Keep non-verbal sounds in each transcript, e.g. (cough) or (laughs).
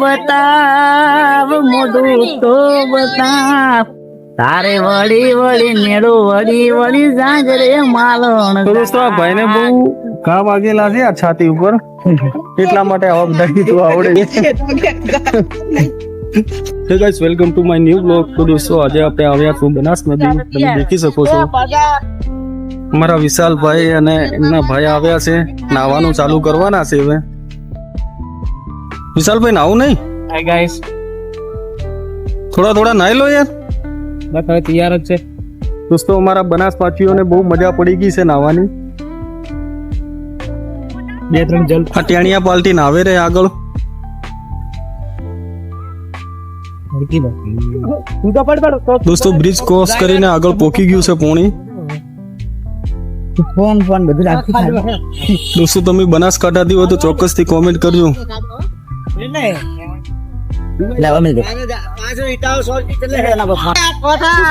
બતાવ મોઢું તો બતાવ. તારે વળી વળી નેડો વળી વળી જાજરે માલણ તો દોસ્તો આ ભાઈને બહુ ઘા વાગેલા છે આ છાતી ઉપર. એટલા માટે આવા બધા ગીતો આવડે hey guys welcome to my new blog તો દોસ્તો આજે આપણે આવ્યા છું બનાસ નદી તમે દેખી શકો છો. અમારા વિશાલભાઈ અને એમના ભાઈ આવ્યા છે. નાવાનું ચાલુ કરવાના છે હવે. વિશાલભાઈ નાવું નહીં? હાય ગાઈસ થોડા થોડા નાઈ લો યાર. બસ હવે તૈયાર જ છે. દોસ્તો અમારા બનાસપાઠીઓને બહુ મજા પડી ગઈ છે નાવાની બે ત્રણ જલ. આ ટેણિયા પાલટી નાવે રે આગળ. દોસ્તો બ્રિજ ક્રોસ કરીને આગળ પોકી ગયું છે પોણી. ફોન ફોન બધું (laughs) દોસ્તો તમે બનાસકાંઠાથી હોય તો ચોક્કસથી કોમેન્ટ કરજો.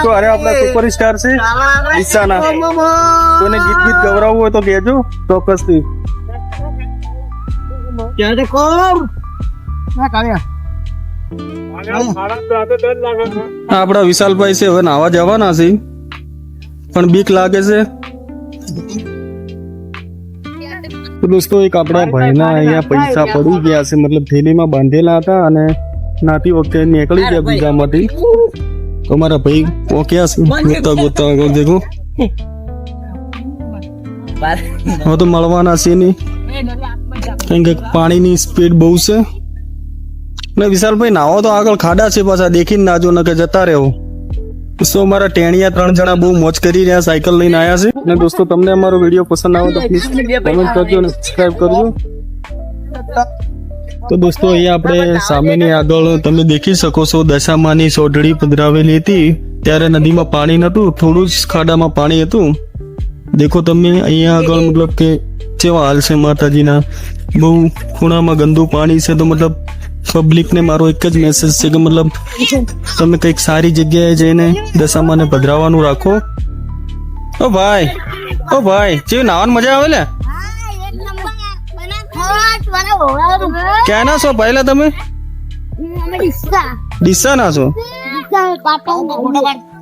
તો અરે આપણા સુપરસ્ટાર છે ઈશાના કોઈને ગીત ગીત ગવરાવવું હોય તો કહેજો ચોક્કસથી આ આપણા વિશાલભાઈ છે, હવે નાવા જવાના છે. પણ બીક લાગે છે. તો દોસ્તો એક આપણા ભાઈના અહીંયા પૈસા પડી ગયા છે મતલબ થેલીમાં બાંધેલા હતા અને નાતી વખતે નીકળી ગયા બીજામાંથી. તો મારા ભાઈ પોક્યા છે ગોતા ગોતા આગળ દેખો. હવે તો મળવાના છે નહીં. કારણ કે પાણીની સ્પીડ બહુ છે. ને વિશાલભાઈ નાવો તો આગળ ખાડા છે પાછા દેખીને નાજો ન કે જતા રહેવો. દોસ્તો, અમારા ટેણિયા ત્રણ જણા બહુ મોજ કરી રહ્યા, સાયકલ લઈને આવ્યા છે. અને દોસ્તો, તમને અમારો વીડિયો પસંદ આવે તો પ્લીઝ કમેન્ટ કરજો અને સબસ્ક્રાઇબ કરજો. તો દોસ્તો, અહીંયા આપણે સામેની આગળ તમે દેખી શકો છો, દશામાની સોઢડી પધરાવેલી હતી. ત્યારે નદીમાં પાણી નહોતું થોડું જ ખાડામાં પાણી હતું. દેખો તમે, અહીંયા આગળ મતલબ કે કેવા હાલ છે માતાજીના. બહુ ખૂણામાં ગંદુ પાણી છે, તો મતલબ પબ્લિકને મારો એક જ મેસેજ છે કે મતલબ તમે કંઈક સારી જગ્યાએ જઈને દશામાને પધરાવાનું રાખો. ઓ ભાઈ ઓ ભાઈ જેવી નાવાની મજા આવે ને ક્યાંના છો પહેલા તમે? ડીસા ના છો?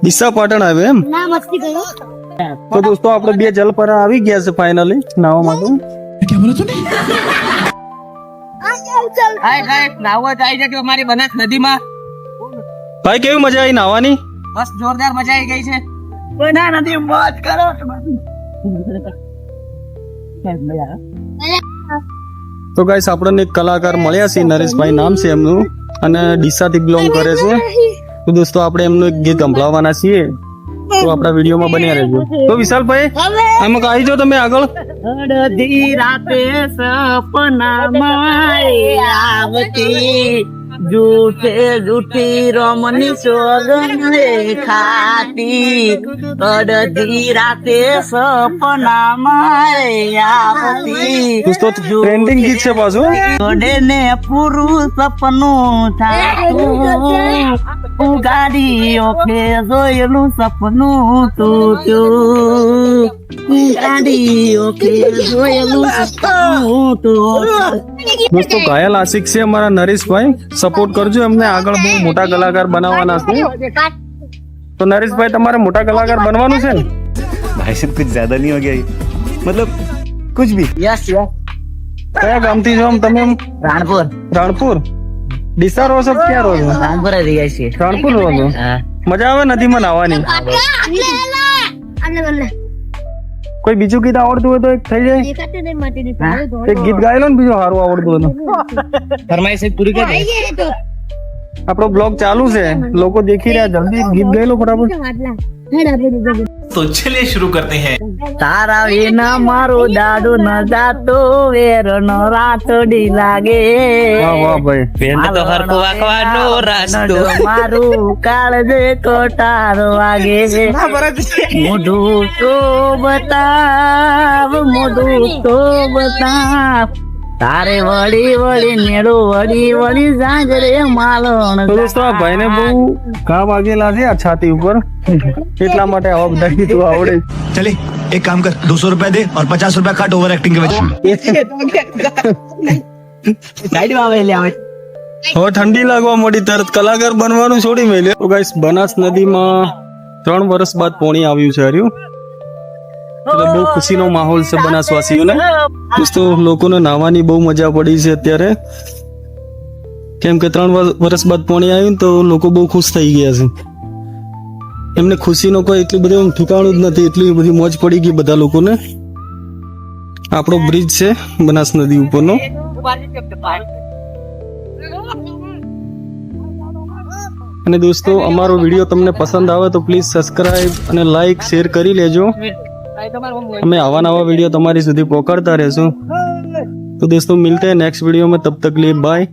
ડીસા પાટણ આવે એમ? તો દોસ્તો, આપણે બે જલપરા આવી ગયા છે ફાઇનલી નાવા માટે. હાય હાય નાવો જાય જજો અમારી બનાસ નદીમાં. ભાઈ કેવી મજા આવી નાવાની બસ જોરદાર મજા આવી ગઈ છે. બના નથી મોજ કરો તો ગાઈસ આપણને એક કલાકાર મળ્યા છે નરેશભાઈ નામ છે એમનું. અને ડીસાથી બિલોંગ કરે છે. તો દોસ્તો આપણે એમનું એક ગીત સંભળાવવાના છીએ. તો આપણા વિડીયોમાં બન્યા રહેજો. તો વિશાલભાઈ આમાં આવી જાઓ તમે આગળ? અડધી રાતે સપનામાં આવતી. જૂઠે જૂઠી રમની સોગન ખાતી અડધી રાતે સપનામાં આવતી. દોસ્તો ટ્રેન્ડિંગ ગીત છે પાછું. ને પૂરું સપનું થાતું. હું ગાડી ઓખે જોયેલું સપનું તૂટ્યું ગાડી ઓખે જોયેલું સપનું તૂટ્યું દોસ્તો ઘાયલ આશિક છે અમારા નરેશભાઈ સપોર્ટ કરજો એમને આગળ બહુ મોટા કલાકાર બનાવવાના છે તો નરેશભાઈ તમારે મોટા કલાકાર બનવાનું છે ને ભાઈ સાહેબ કુછ જ્યાદા નહીં હો મતલબ કુછ ભી યસ યસ કયા ગામથી છો તમે રાણપુર રાણપુર ડીસા રોસ છો ક્યાં રોજ? છો રાણપુર જ રહ્યા છીએ રાણપુર રહો મજા આવે નદીમાં નાહવાની કોઈ બીજું ગીત આવડતું હોય તો એક થઈ જાય. એક ગીત ગાયેલો ને બીજું સારું આવડતું હોય તો. ફરમાઈશ પૂરી કરી આપણો બ્લોગ ચાલુ છે. લોકો દેખી રહ્યા જલ્દી ગીત ગયેલો ફટાફટ. तो चलिए शुरू करते हैं તારા વિના મારો દાડો ન જાતો વેર નો રાતડી લાગે વાહ વાહ ભાઈ પેન તો હરકો વાકવાનો રાસ્તો મારું કાળજે કોટાર વાગે મોઢું તો બતાવ મોઢું તો બતાવ તારે વળી વળી નેડો વળી વળી સાગરે માલણ દોસ્તો આ ભાઈને બહુ ઘા વાગેલા છે આ છાતી ઉપર. એટલા માટે આવા બધા ગીતો આવડે. ચલે એક કામ કર 200 રૂપિયા દે ઓર 50 રૂપિયા કાટ ઓવર એક્ટિંગ કે વચ્ચે. સાઈડ આવે લે આવે. હો ઠંડી લાગવા મળી તરત કલાકાર બનવાનું છોડી મેલે તો ગાઈસ બનાસ નદીમાં ત્રણ વર્ષ બાદ પોણી આવ્યું છે હર્યું? એટલે બહુ ખુશીનો માહોલ છે બનાસવાસીઓને. દોસ્તો લોકોને નાવાની બહુ મજા પડી છે અત્યારે. કેમ કે ત્રણ વર્ષ બાદ પાણી આવ્યું તો લોકો બહુ ખુશ થઈ ગયા છે. એમને ખુશીનો કોઈ એટલી બધી ઠેકાણું જ નથી એટલી બધી મોજ પડી ગઈ બધા લોકોને. આપણો બ્રિજ છે બનાસ નદી ઉપરનો. અને દોસ્તો અમારો વીડિયો તમને પસંદ આવે તો પ્લીઝ સબસ્ક્રાઇબ અને લાઈક શેર કરી લેજો. અમે આવા નવા વીડિયો તમારી સુધી પહોંચાડતા રહેશું. તો દોસ્તો મિલતે નેક્સ્ટ વીડિયો માં. તબ તકલીફ લી બાય